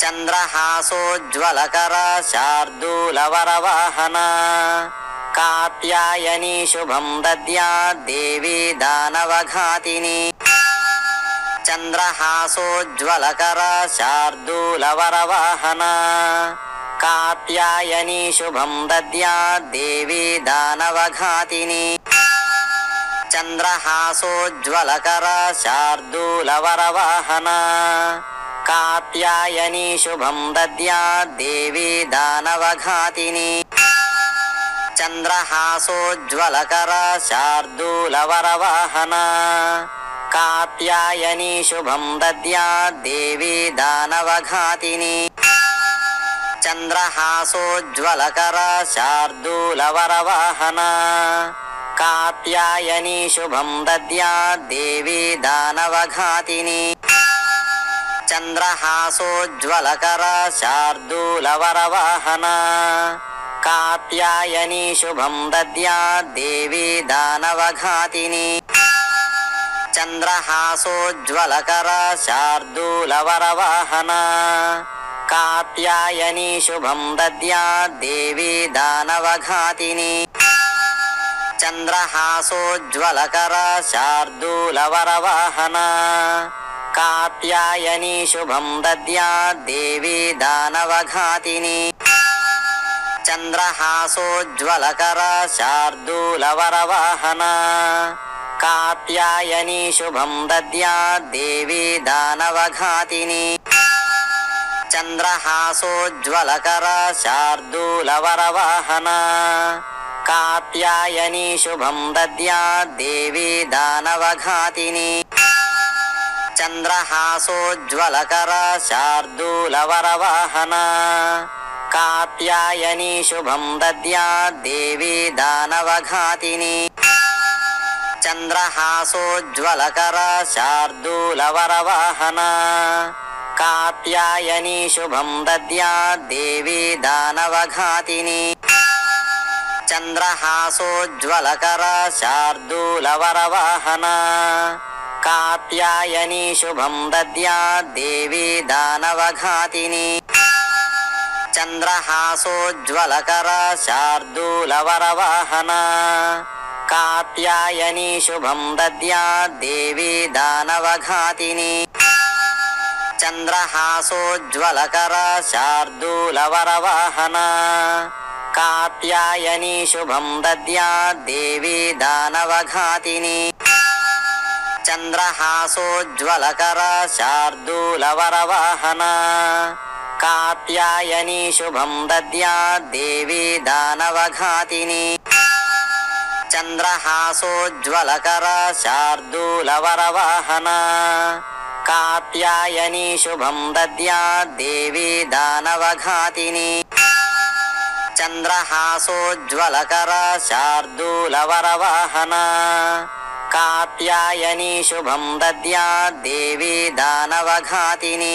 చంద్రహాసోజ్వలకర శార్దూలవరవాహన కాత్యాయని శుభం దద్యా దేవీ దానవఘాతిని చంద్రహాసోజ్వలకర శార్దూలవరవాహన కాత్యాయని శుభం దద్యా దేవీ దానవఘాతిని చంద్రహాసోజ్వలకర శార్దూలవరవాహన కాత్యాయని శుభం దద్యా దేవీ దానవఘాతిని. చంద్రహాసోజ్వలకర శార్దూలవరవాహన. కాత్యాయని శుభం దద్యా దేవీ దానవఘాతిని. చంద్రహాసోజ్వలకర శార్దూలవరవాహన. కాత్యాయని శుభం దద్యా దేవీ దానవఘాతిని. చంద్రహాసోజ్వలకర శార్దూలవరవాహన కాత్యాయని శుభం దద్యా దేవీ దానవఘాతిని చంద్రహాసోజ్వలకర శార్దూలవరవాహన కాత్యాయని శుభం దద్యా దేవీ దానవఘాతిని చంద్రహాసోజ్వలకర శార్దూలవరవాహన కాత్యాయని శుభం దద్యా దేవీ దానవఘాతిని చంద్రహాసోజ్వలకర శార్దూలవరవాహన కాత్యాయని శుభం దద్యా దేవీ దానవఘాతిని చంద్రహాసోజ్వలకర శార్దూలవరవాహన కాత్యాయని శుభం దద్యా దేవీ దానవఘాతిని చంద్రహాసోజ్వలకర శార్దూలవరవాహన కాత్యాయని శుభం దద్యా దేవీ దానవఘాతిని చంద్రహాసోజ్వలకర శార్దూలవరవాహన కాత్యాయని శుభం దద్యా దేవీ దానవఘాతిని చంద్రహాసోజ్వలకర శార్దూలవరవాహన కాత్యాయని శుభం దద్యా దేవీ దానవఘాతిని. చంద్రహాసోజ్వలకర శార్దూలవరవాహన. కాత్యాయని శుభం దద్యా దేవీ దానవఘాతిని. చంద్రహాసోజ్వలకర శార్దూలవరవాహన. కాత్యాయని శుభం దద్యా దేవీ దానవఘాతిని. చంద్రహాసోజ్వలకర శార్దూలవరవాహన కాత్యాయని శుభం దద్యా దేవీ దానవఘాతిని చంద్రహాసోజ్వలకర శార్దూలవరవాహన కాత్యాయని శుభం దద్యా దేవీ దానవఘాతిని చంద్రహాసోజ్వలకర శార్దూలవరవాహన కాత్యాయని శుభం దద్యా దేవీ దానవఘాతిని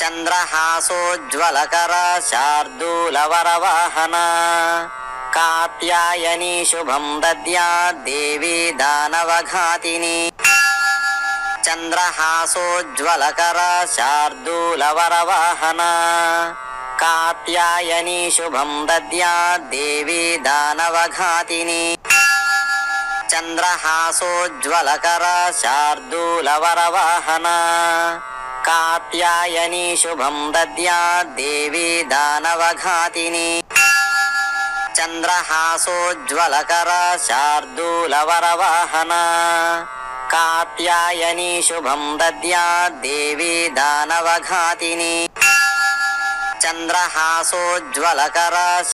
చంద్రహాసోజ్వలకర శార్దూలవరవాహన కాత్యాయని శుభం దద్యా దేవీ దానవఘాతిని చంద్రహాసోజ్వలకర శార్దూలవరవాహన కాత్యాయని శుభం దద్యా దేవీ దానవఘాతిని చంద్రహాసోజ్వలకర శార్దూలవరవాహన కాత్యాయని శుభం దద్యా దేవీ దానవఘాతిని చంద్రహాసోజ్వలకర శార్దూలవరవాహన కాత్యాయని శుభం దద్యా దేవీ దానవఘాతిని చంద్రహాసోజ్వలకర